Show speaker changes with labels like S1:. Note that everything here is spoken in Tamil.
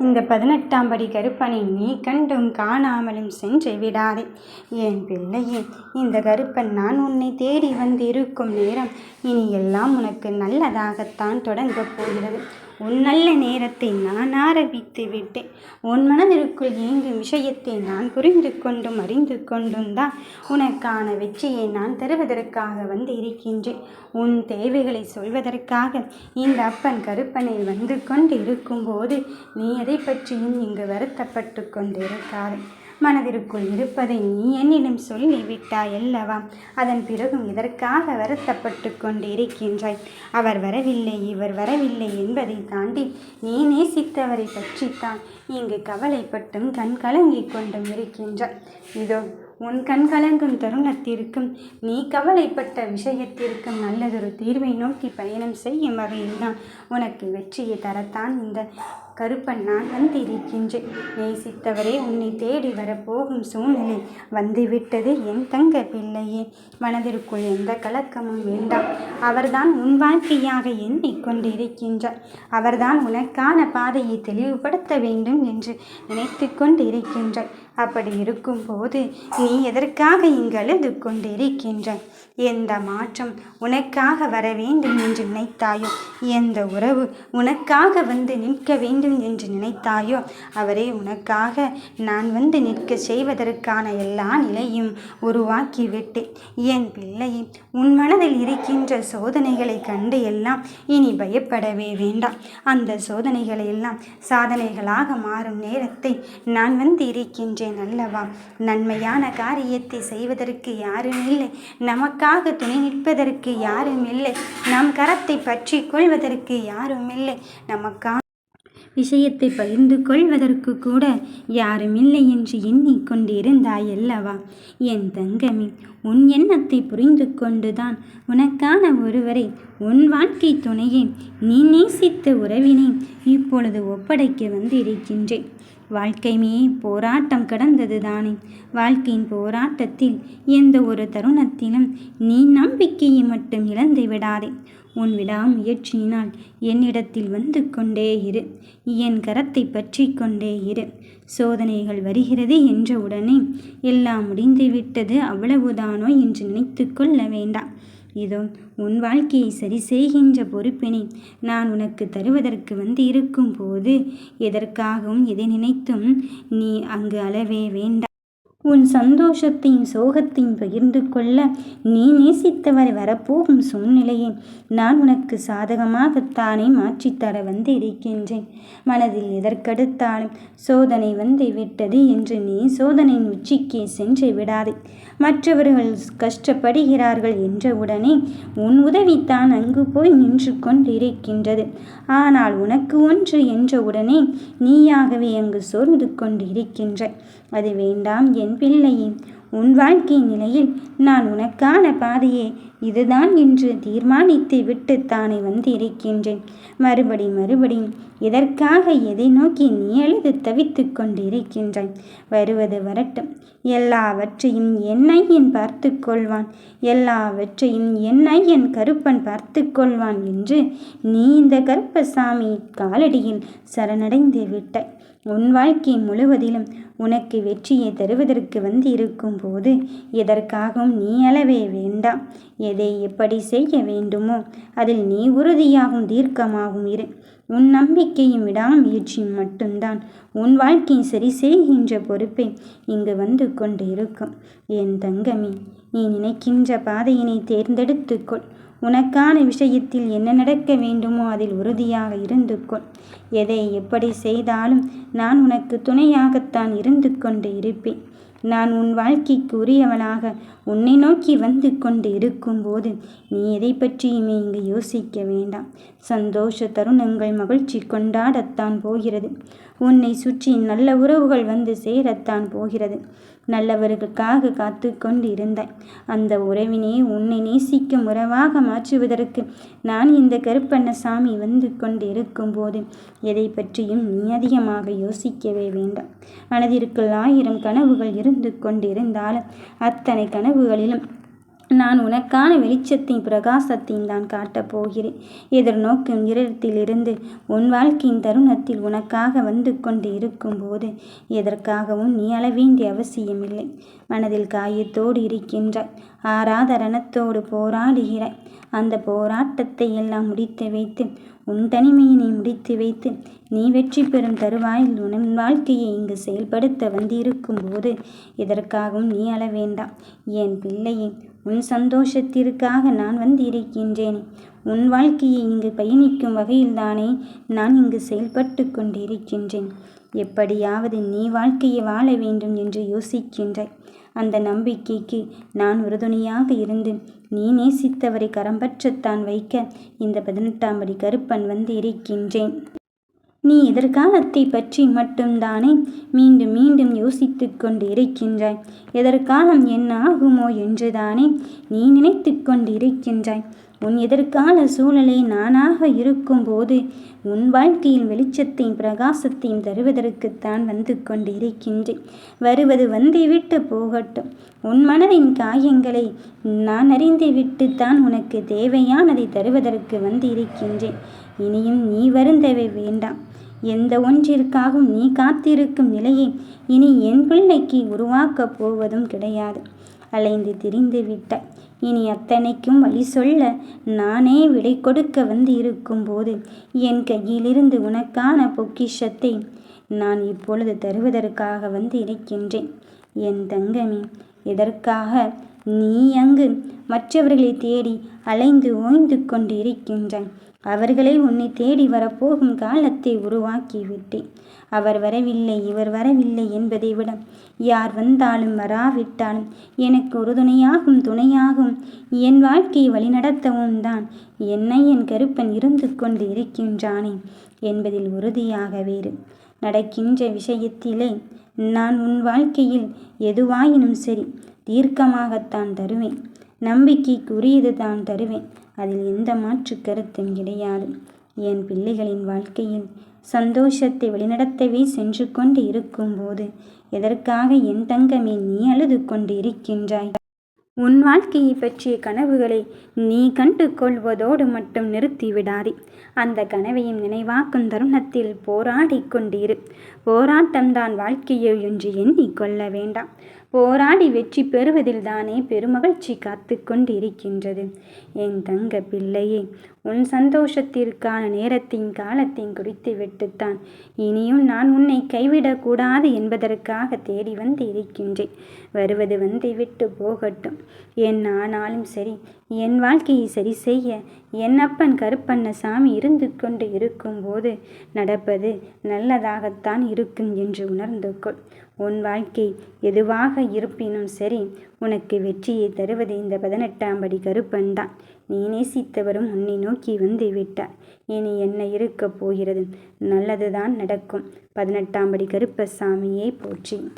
S1: இந்த பதினெட்டாம் படி கருப்பனை நீ கண்டும் காணாமலும் சென்று விடாதே. என் பிள்ளையே இந்த கருப்பன் நான் உன்னை தேடி வந்திருக்கும் நேரம் இனி எல்லாம் உனக்கு நல்லதாகத்தான் தொடங்கப் போகிறது. உன் நல்ல நேரத்தை நான் ஆரம்பித்து விட்டேன். உன் மனதிற்குள் இயங்கும் விஷயத்தை நான் புரிந்து கொண்டும் அறிந்து கொண்டும் தான் உனக்கான வெற்றியை நான் தருவதற்காக வந்து இருக்கின்றேன். உன் தேவைகளை சொல்வதற்காக இந்த அப்பன் கருப்பனை வந்து கொண்டு இருக்கும்போது நீ எதை பற்றியும் இங்கு வருத்தப்பட்டு கொண்டிருக்காதே. மனதிற்குள் இருப்பதை நீ என்னிடம் சொல்லிவிட்டாய் அல்லவா? அதன் பிறகும் இதற்காக வருத்தப்பட்டு கொண்டு இருக்கின்றாய் அவர் வரவில்லை இவர் வரவில்லை என்பதை தாண்டி நீ நேசித்தவரை பற்றித்தான் இங்கு கவலைப்பட்டும் கண் கலங்கிக் கொண்டும் இருக்கின்றாய். இதோ உன் கண் கலங்கும் தருணத்திற்கும் நீ கவலைப்பட்ட விஷயத்திற்கும் நல்லதொரு தீர்வை நோக்கி பயணம் செய்யும் வகையில்தான் உனக்கு வெற்றியை தரத்தான் இந்த கருப்பன் நான் வந்திருக்கின்றேன் நேசித்தவரே உன்னை தேடி வரப்போகும் சூழ்நிலை வந்துவிட்டது என் தங்க பிள்ளையே. மனதிற்குள் எந்த கலக்கமும் வேண்டாம். அவர்தான் உன் வாழ்க்கையாக எண்ணிக்கொண்டிருக்கின்றார் அவர்தான் உனக்கான பாதையை தெளிவுபடுத்த வேண்டும் என்று நினைத்து கொண்டிருக்கின்றார். அப்படி இருக்கும்போது நீ எதற்காக இங்கு அழுது கொண்டிருக்கின்றாய் எந்த மாற்றம் உனக்காக வர வேண்டும் என்று நினைத்தாயோ? எந்த உறவு உனக்காக வந்து நிற்க வேண்டும் என்று நினைத்தாயோ? அவரே உனக்காக நான் வந்து நிற்க செய்வதற்கான எல்லா நிலையும் உருவாக்கிவிட்டேன் என் பிள்ளையை உன் மனதில் இருக்கின்ற சோதனைகளை கண்டு எல்லாம் இனி பயப்படவே வேண்டாம். அந்த சோதனைகளை எல்லாம் சாதனைகளாக மாறும் நேரத்தை நான் வந்து இருக்கின்றேன். அல்லவா நன்மையான காரியத்தை செய்வதற்கு யாரும் இல்லை. நமக்காக துணை நிற்பதற்கு யாரும் இல்லை. நம் கரத்தை பற்றி கொள்வதற்கு யாரும் இல்லை. நமக்காக விஷயத்தை பகிர்ந்து கொள்வதற்கு கூட யாரும் இல்லை என்று எண்ணிக்கொண்டிருந்தாய் அல்லவா என் தங்கமி உன் எண்ணத்தை புரிந்து கொண்டுதான் உனக்கான ஒருவரை உன் வாழ்க்கை துணையை நீ நேசித்த உறவினை இப்பொழுது ஒப்படைக்க வந்து இருக்கின்றேன் வாழ்க்கைமே போராட்டம் கடந்தது தானே. வாழ்க்கையின் போராட்டத்தில் எந்த ஒரு தருணத்திலும் நீ நம்பிக்கையை மட்டும் இழந்து விடாதே. உன் விடாமுயற்சியினால் என்னிடத்தில் வந்து கொண்டே இரு. என் கரத்தை பற்றி கொண்டே இரு. சோதனைகள் வருகிறது என்ற உடனே எல்லாம் முடிந்துவிட்டது அவ்வளவுதானோ என்று நினைத்து கொள்ள வேண்டாம். இதோ உன் வாழ்க்கையை சரி செய்கின்ற பொறுப்பினை நான் உனக்கு தருவதற்கு வந்து இருக்கும் போது எதற்காகவும் எதை நினைத்தும் நீ அங்கு அளவே வேண்டாம். உன் சந்தோஷத்தையும் சோகத்தையும் பகிர்ந்து கொள்ள நீ நேசித்தவரை வரப்போகும் சூழ்நிலையை நான் உனக்கு சாதகமாகத்தானே மாற்றித்தர வந்து இருக்கின்றேன் மனதில் எதற்கெடுத்தாலும் சோதனை வந்து விட்டது என்று நீ சோதனையின் உச்சிக்கே சென்று விடாதே. மற்றவர்கள் கஷ்டப்படுகிறார்கள் என்ற உடனே உன் உதவித்தான் அங்கு போய் நின்று கொண்டிருக்கின்றது. ஆனால் உனக்கு ஒன்று என்ற உடனே நீயாகவே அங்கு சோர்ந்து கொண்டிருக்கின்ற. அது வேண்டாம் என் பிள்ளையே. உன் வாழ்க்கை நிலையில் நான் உனக்கான பாதையே இதுதான் என்று தீர்மானித்து விட்டுத்தானே வந்து இருக்கின்றேன் மறுபடி மறுபடியும் இதற்காக எதை நோக்கி நீ எழுது தவித்து கொண்டிருக்கின்றாய்? வருவது வரட்டும். எல்லாவற்றையும் என் ஐயன் பார்த்து கொள்வான். எல்லாவற்றையும் என் ஐயன் கருப்பன் பார்த்து கொள்வான் என்று நீ இந்த கருப்பசாமி காலடியில் சரணடைந்து விட்டாய். உன் வாழ்க்கை முழுவதிலும் உனக்கு வெற்றியை தருவதற்கு வந்து இருக்கும் போது எதற்காகவும் நீ அளவே வேண்டாம். எதை எப்படி செய்ய வேண்டுமோ அதில் நீ உறுதியாகவும் தீர்க்கமாகவும் இரு. உன் நம்பிக்கையும் விடாமுயற்சியும் மட்டும்தான் உன் வாழ்க்கையை சரி செய்கின்ற பொறுப்பை இங்கு வந்து கொண்டு இருக்கும் என் தங்கமே நீ நினைக்கின்ற பாதையினை தேர்ந்தெடுத்துக்கொள். உனக்கான விஷயத்தில் என்ன நடக்க வேண்டுமோ அதில் உறுதியாக இருந்து கொள் எதை எப்படி செய்தாலும் நான் உனக்கு துணையாகத்தான் இருந்து கொண்டு இருப்பேன். நான் உன் வாழ்க்கைக்கு உரியவனாக உன்னை நோக்கி வந்து கொண்டு இருக்கும்போது நீ எதை பற்றியுமே இங்கு யோசிக்க வேண்டாம். சந்தோஷ தருணங்கள் மகிழ்ச்சி கொண்டாடத்தான் போகிறது. உன்னை சுற்றி நல்ல உறவுகள் வந்து சேரத்தான் போகிறது. நல்லவர்களுக்காக காத்து கொண்டிருந்தாய் அந்த உறவினை உன்னை நேசிக்கும் உறவாக மாற்றுவதற்கு நான் இந்த கருப்பண்ணசாமி வந்து கொண்டு இருக்கும்போது எதை பற்றியும் நீ அதிகமாக யோசிக்கவே வேண்டாம். மனதிற்குள் ஆயிரம் கனவுகள் இருந்து கொண்டிருந்தாலும் அத்தனை கனவுகளிலும் நான் உனக்கான வெளிச்சத்தின் பிரகாசத்தையும் தான் காட்டப் போகிறேன். எதிர்நோக்கும் இருட்டிலிருந்து உன் வாழ்க்கையின் தருணத்தில் உனக்காக வந்து கொண்டு இருக்கும்போது எதற்காகவும் நீ அளவேண்டிய அவசியமில்லை. மனதில் காயத்தோடு இருக்கின்றாய். ஆறாத ரணத்தோடு போராடுகிறாய். அந்த போராட்டத்தை எல்லாம் முடித்து வைத்து உன் தனிமையினை முடித்து வைத்து நீ வெற்றி பெறும் தருவாயில் உன் வாழ்க்கையை இங்கு செயல்படுத்த வந்திருக்கும் போது எதற்காகவும் நீ அள வேண்டாம். என் பிள்ளையை உன் சந்தோஷத்திற்காக நான் வந்திருக்கின்றேன். உன் வாழ்க்கையை இங்கு பயணிக்கும் வகையில்தானே நான் இங்கு செயல்பட்டு கொண்டிருக்கின்றேன். எப்படியாவது நீ வாழ்க்கையை வாழ வேண்டும் என்று யோசிக்கின்றாய். அந்த நம்பிக்கைக்கு நான் உறுதுணையாக இருந்து நீ நேசித்தவரை கரம்பற்றத்தான் வைக்க இந்த பதினெட்டாம் படி கருப்பன் வந்து இருக்கின்றேன் நீ எதிர்காலத்தை பற்றி மட்டும்தானே மீண்டும் மீண்டும் யோசித்து கொண்டு இருக்கின்றாய் எதிர்காலம் என்ன ஆகுமோ என்றுதானே நீ நினைத்து கொண்டு இருக்கின்றாய் உன் எதிர்கால சூழலை நானாக இருக்கும்போது உன் வாழ்க்கையில் வெளிச்சத்தையும் பிரகாசத்தையும் தருவதற்குத்தான் வந்து கொண்டு இருக்கின்றேன் வருவது வந்துவிட்டு போகட்டும். உன் மனதின் காயங்களை நான் அறிந்துவிட்டு தான் உனக்கு தேவையானதை தருவதற்கு வந்து இருக்கின்றேன் இனியும் நீ வருந்தவை வேண்டாம். எந்த ஒன்றிற்காகவும் நீ காத்திருக்கும் நிலையை இனி என் பிள்ளைக்கு உருவாக்கப் போவதும் கிடையாது. அலைந்து திரிந்து விட்டாய். இனி அத்தனைக்கும் வழி சொல்ல நானே விடை கொடுக்க வந்து இருக்கும்போது என் கையிலிருந்து உனக்கான பொக்கிஷத்தை நான் இப்பொழுது தருவதற்காக வந்து இருக்கின்றேன் என் தங்கமே எதற்காக நீ அங்கு மற்றவர்களை தேடி அலைந்து ஓய்ந்து கொண்டு இருக்கின்றாய் அவர்களே உன்னை தேடி வரப்போகும் காலத்தை உருவாக்கி விட்டேன் அவர் வரவில்லை இவர் வரவில்லை என்பதை விட யார் வந்தாலும் வராவிட்டாலும் எனக்கு உறுதுணையாகும் துணையாகும். என் வாழ்க்கையை வழிநடத்தவும் தான் என்னை என் கருப்பன் இருந்து கொண்டு இருக்கின்றானே என்பதில் உறுதியாக வேறு நடக்கின்ற விஷயத்திலே நான் உன் வாழ்க்கையில் எதுவாயினும் சரி தீர்க்கமாகத்தான் தருவேன். நம்பிக்கைக்குரியது தான் தருவேன். அதில் எந்த மாற்று கருத்தும் கிடையாது. என் பிள்ளைகளின் வாழ்க்கையில் சந்தோஷத்தை வழிநடத்தவே சென்று கொண்டு இருக்கும்போது எதற்காக என் தங்கமே நீ அழுது கொண்டு இருக்கின்றாய் உன் வாழ்க்கையை பற்றிய கனவுகளை நீ கண்டு கொள்வதோடு மட்டும் நிறுத்திவிடாதே. அந்த கனவையும் நினைவாக்கும் தருணத்தில் போராடி கொண்டிரு. போராட்டம்தான் வாழ்க்கையோ என்று எண்ணிக்கொள்ள வேண்டாம். போராடி வெற்றி பெறுவதில் தானே பெருமகிழ்ச்சி காத்து கொண்டிருக்கின்றது. என் தங்க பிள்ளையே உன் சந்தோஷத்திற்கான நேரத்தின் காலத்தையும் குறித்து விட்டுத்தான். இனியும் நான் உன்னை கைவிடக்கூடாது என்பதற்காக தேடி வந்து இருக்கின்றேன். வருவது வந்து விட்டு போகட்டும். என் ஆனாலும் சரி என் வாழ்க்கையை சரி செய்ய என் அப்பன் கருப்பண்ண சாமி இருந்து கொண்டு இருக்கும்போது நடப்பது நல்லதாகத்தான் இருக்கும் என்று உணர்ந்து கொள். உன் வாழ்க்கை எதுவாக இருப்பினும் சரி உனக்கு வெற்றியை தருவது இந்த பதினெட்டாம் படி கருப்பன் தான். நீ நேசித்தவரும் உன்னை நோக்கி வந்து விட்டார் இனி என்ன இருக்கப் போகிறது? நல்லதுதான் நடக்கும். பதினெட்டாம் படி கருப்பசாமியை போற்றி.